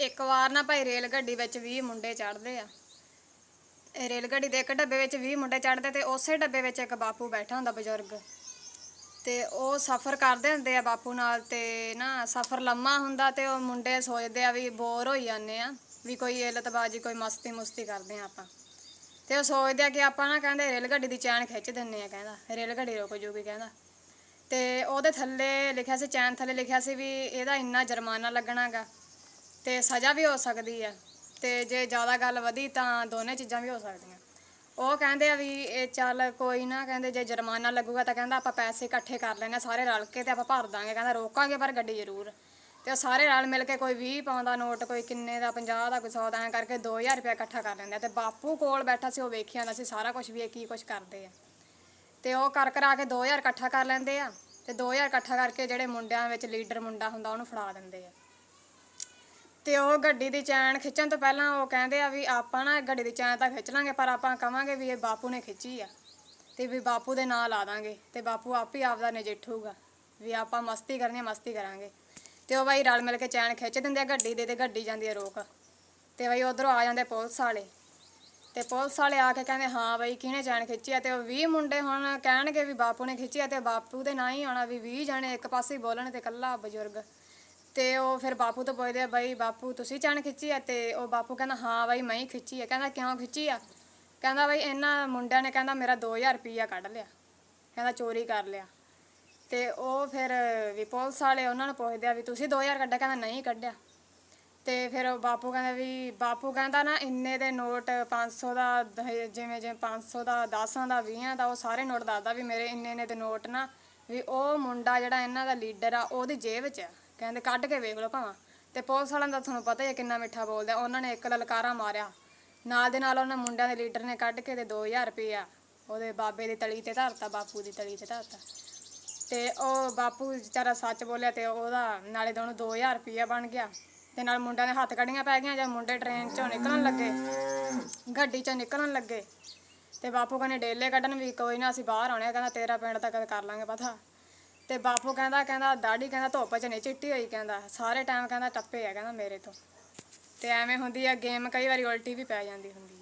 ਇੱਕ ਵਾਰ ਨਾ ਭਾਈ ਰੇਲ ਗੱਡੀ ਵਿੱਚ 20 ਮੁੰਡੇ ਚੜ੍ਹਦੇ ਆ। ਰੇਲ ਗੱਡੀ ਦੇ ਇੱਕ ਡੱਬੇ ਵਿੱਚ 20 ਮੁੰਡੇ ਚੜ੍ਹਦੇ ਤੇ ਉਸੇ ਡੱਬੇ ਵਿੱਚ ਇੱਕ ਬਾਪੂ ਬੈਠਾ ਹੁੰਦਾ ਬਜ਼ੁਰਗ। ਤੇ ਉਹ ਸਫ਼ਰ ਕਰਦੇ ਹੁੰਦੇ ਆ ਬਾਪੂ ਨਾਲ ਤੇ ਨਾ ਸਫ਼ਰ ਲੰਮਾ ਹੁੰਦਾ ਤੇ ਉਹ ਮੁੰਡੇ ਸੋਚਦੇ ਆ ਵੀ ਬੋਰ ਹੋਈ ਜਾਂਦੇ ਆ, ਵੀ ਕੋਈ ਇਲਤਬਾਜੀ, ਕੋਈ ਮਸਤੀ ਮੁਸਤੀ ਕਰਦੇ ਆ ਆਪਾਂ। ਤੇ ਉਹ ਸੋਚਦੇ ਆ ਕਿ ਆਪਾਂ ਨਾ ਕਹਿੰਦੇ ਰੇਲ ਗੱਡੀ ਦੀ ਚੈਨ ਖਿੱਚ ਦਿੰਨੇ ਆ ਕਹਿੰਦਾ, ਰੇਲ ਗੱਡੀ ਰੁਕ ਜੂਗੀ ਕਹਿੰਦਾ। ਤੇ ਉਹਦੇ ਥੱਲੇ ਲਿਖਿਆ ਸੀ, ਚੈਨ ਥੱਲੇ ਲਿਖਿਆ ਸੀ ਵੀ ਇਹਦਾ ਇੰਨਾ ਜੁਰਮਾਨਾ ਲੱਗਣਾਗਾ। ਤੇ ਸਜ਼ਾ ਵੀ ਹੋ ਸਕਦੀ ਆ। ਤੇ ਜੇ ਜ਼ਿਆਦਾ ਗੱਲ ਵਧੀ ਤਾਂ ਦੋਨੇ ਚੀਜ਼ਾਂ ਵੀ ਹੋ ਸਕਦੀਆਂ। ਉਹ ਕਹਿੰਦੇ ਆ ਵੀ ਇਹ ਚੱਲ ਕੋਈ ਨਾ, ਕਹਿੰਦੇ ਜੇ ਜੁਰਮਾਨਾ ਲੱਗੂਗਾ ਤਾਂ ਕਹਿੰਦਾ ਆਪਾਂ ਪੈਸੇ ਇਕੱਠੇ ਕਰ ਲੈਣੇ ਸਾਰੇ ਰਲ ਕੇ ਤੇ ਆਪਾਂ ਭਰ ਦਾਂਗੇ, ਕਹਿੰਦਾ ਰੋਕਾਂਗੇ ਪਰ ਗੱਡੀ ਜ਼ਰੂਰ। ਤੇ ਉਹ ਸਾਰੇ ਰਲ ਮਿਲ ਕੇ ਕੋਈ 20 ਪਾਉਂਦਾ ਨੋਟ, ਕੋਈ ਕਿੰਨੇ ਦਾ 50 ਦਾ, ਕੋਈ 100 ਦਾ, ਐਂ ਕਰਕੇ 2000 ਰੁਪਏ ਇਕੱਠਾ ਕਰ ਲੈਂਦੇ ਆ। ਤੇ ਬਾਪੂ ਕੋਲ ਬੈਠਾ ਸੀ, ਉਹ ਵੇਖੀ ਜਾਂਦਾ ਸੀ ਸਾਰਾ ਕੁਝ ਵੀ ਇਹ ਕੀ ਕੁਝ ਕਰਦੇ ਆ। ਤੇ ਉਹ ਕਰ ਕਰਾ ਕੇ 2000 ਇਕੱਠਾ ਕਰ ਲੈਂਦੇ ਆ। ਤੇ 2000 ਇਕੱਠਾ ਕਰਕੇ ਜਿਹੜੇ ਮੁੰਡਿਆਂ ਵਿੱਚ ਲੀਡਰ ਮੁੰਡਾ ਹੁੰਦਾ, ਉਹਨੂੰ ਫੜਾ ਦਿੰਦੇ ਆ। ਤੇ ਉਹ ਗੱਡੀ ਦੀ ਚੈਨ ਖਿੱਚਣ ਤੋਂ ਪਹਿਲਾਂ ਉਹ ਕਹਿੰਦੇ ਆ ਵੀ ਆਪਾਂ ਨਾ ਗੱਡੀ ਦੀ ਚੈਨ ਤਾਂ ਖਿੱਚ ਲਾਂਗੇ ਪਰ ਆਪਾਂ ਕਵਾਂਗੇ ਵੀ ਇਹ ਬਾਪੂ ਨੇ ਖਿੱਚੀ ਆ। ਤੇ ਵੀ ਬਾਪੂ ਦੇ ਨਾਂ ਲਾ ਦਾਂਗੇ ਤੇ ਬਾਪੂ ਆਪ ਹੀ ਆਪਦਾ ਨਜਿੱਠੂਗਾ ਵੀ ਆਪਾਂ ਮਸਤੀ ਕਰਨੀ ਆ, ਮਸਤੀ ਕਰਾਂਗੇ। ਤੇ ਉਹ ਬਾਈ ਰਲ ਮਿਲ ਕੇ ਚੈਨ ਖਿੱਚ ਦਿੰਦੇ ਆ ਗੱਡੀ ਦੇ ਤੇ ਗੱਡੀ ਜਾਂਦੀ ਆ ਰੋਕ। ਤੇ ਬਾਈ ਉਧਰੋਂ ਆ ਜਾਂਦੇ ਪੁਲਿਸ ਵਾਲੇ। ਤੇ ਪੁਲਿਸ ਵਾਲੇ ਆ ਕੇ ਕਹਿੰਦੇ ਹਾਂ ਬਾਈ ਕਿਹਨੇ ਚੈਨ ਖਿੱਚੀ ਆ? ਤੇ ਉਹ 20 ਮੁੰਡੇ ਹੁਣ ਕਹਿਣਗੇ ਵੀ ਬਾਪੂ ਨੇ ਖਿੱਚੀ ਆ ਤੇ ਬਾਪੂ ਦੇ ਨਾਂ ਹੀ ਆਉਣਾ ਵੀ 20 ਜਣੇ ਇੱਕ ਪਾਸੇ ਹੀ ਬੋਲਣ ਤੇ ਇਕੱਲਾ ਬਜ਼ੁਰਗ। ਤੇ ਉਹ ਫਿਰ ਬਾਪੂ ਤੋਂ ਪੁੱਛਦੇ ਆ, ਬਈ ਬਾਪੂ ਤੁਸੀਂ ਚਣ ਖਿੱਚੀ ਆ? ਤੇ ਉਹ ਬਾਪੂ ਕਹਿੰਦਾ, ਹਾਂ ਬਾਈ ਮੈਂ ਹੀ ਖਿੱਚੀ ਆ। ਕਹਿੰਦਾ, ਕਿਉਂ ਖਿੱਚੀ ਆ? ਕਹਿੰਦਾ, ਬਈ ਇਹਨਾਂ ਮੁੰਡਿਆਂ ਨੇ ਕਹਿੰਦਾ ਮੇਰਾ 2000 ਰੁਪਈਆ ਕੱਢ ਲਿਆ। ਕਹਿੰਦਾ, ਚੋਰੀ ਕਰ ਲਿਆ। ਤੇ ਉਹ ਫਿਰ ਵੀ ਪੁਲਿਸ ਵਾਲੇ ਉਹਨਾਂ ਨੂੰ ਪੁੱਛਦੇ ਆ ਵੀ, ਤੁਸੀਂ 2000 ਕੱਢਿਆ? ਕਹਿੰਦਾ, ਨਹੀਂ ਕੱਢਿਆ। ਤੇ ਫਿਰ ਉਹ ਬਾਪੂ ਕਹਿੰਦਾ ਵੀ, ਬਾਪੂ ਕਹਿੰਦਾ ਨਾ, ਇੰਨੇ ਦੇ ਨੋਟ 500 ਦਾ ਦ- ਜਿਵੇਂ ਜਿਵੇਂ 500 ਦਾ 10 ਦਾ 20 ਦਾ, ਉਹ ਸਾਰੇ ਨੋਟ ਦੱਸਦਾ ਵੀ ਮੇਰੇ ਇੰਨੇ ਇੰਨੇ ਦੇ ਨੋਟ ਨਾ, ਵੀ ਉਹ ਮੁੰਡਾ ਜਿਹੜਾ ਇਹਨਾਂ ਦਾ ਲੀਡਰ ਆ, ਉਹਦੀ ਜੇਬ 'ਚ ਆ। ਕਹਿੰਦੇ ਕੱਢ ਕੇ ਵੇਖ ਲਓ ਭਾਵਾਂ। ਤੇ ਪੁਲਿਸ ਵਾਲਿਆਂ ਦਾ ਤੁਹਾਨੂੰ ਪਤਾ ਹੀ ਹੈ ਕਿੰਨਾ ਮਿੱਠਾ ਬੋਲਦਾ ਉਹਨਾਂ ਨੇ ਇੱਕ ਲਲਕਾਰਾ ਮਾਰਿਆ। ਨਾਲ ਦੇ ਨਾਲ ਉਹਨਾਂ ਮੁੰਡਿਆਂ ਦੇ ਲੀਡਰ ਨੇ ਕੱਢ ਕੇ ਤੇ 2000 ਰੁਪਇਆ ਉਹਦੇ ਬਾਬੇ ਦੀ ਤਲੀ ਤੇ ਧਰਤਾ, ਬਾਪੂ ਦੀ ਤਲੀ ਤੇ ਧਰਤਾ। ਤੇ ਉਹ ਬਾਪੂ ਵਿਚਾਰਾ ਸੱਚ ਬੋਲਿਆ ਤੇ ਉਹਦਾ ਨਾਲੇ ਤਾਂ ਉਹਨੂੰ 2000 ਰੁਪਇਆ ਬਣ ਗਿਆ। ਤੇ ਨਾਲ ਮੁੰਡਿਆਂ ਦੇ ਹੱਥ ਕੱਢੀਆਂ ਪੈ ਗਈਆਂ ਜਦ ਮੁੰਡੇ ਟ੍ਰੇਨ ਚੋਂ ਨਿਕਲਣ ਲੱਗੇ, ਗੱਡੀ ਚੋਂ ਨਿਕਲਣ ਲੱਗੇ। ਤੇ ਬਾਪੂ ਕਹਿੰਦੇ ਡੇਲੇ ਕੱਢਣ ਵੀ ਕੋਈ ਨਾ, ਅਸੀਂ ਬਾਹਰ ਆਉਣੇ ਆ। ਕਹਿੰਦਾ ਤੇਰਾ ਪਿੰਡ ਤੱਕ ਕਰ ਲਾਂਗੇ ਪਤਾ। ਤੇ ਬਾਪੂ ਕਹਿੰਦਾ ਕਹਿੰਦਾ, ਦਾੜੀ ਕਹਿੰਦਾ ਧੁੱਪ 'ਚ ਨਹੀਂ ਚਿੱਟੀ ਹੋਈ, ਕਹਿੰਦਾ। ਸਾਰੇ ਟਾਈਮ ਕਹਿੰਦਾ ਟੱਪੇ ਆ, ਕਹਿੰਦਾ ਮੇਰੇ ਤੋਂ। ਤੇ ਐਵੇਂ ਹੁੰਦੀ ਆ ਗੇਮ ਕਈ ਵਾਰੀ ਉਲਟੀ ਵੀ ਪੈ ਜਾਂਦੀ ਹੁੰਦੀ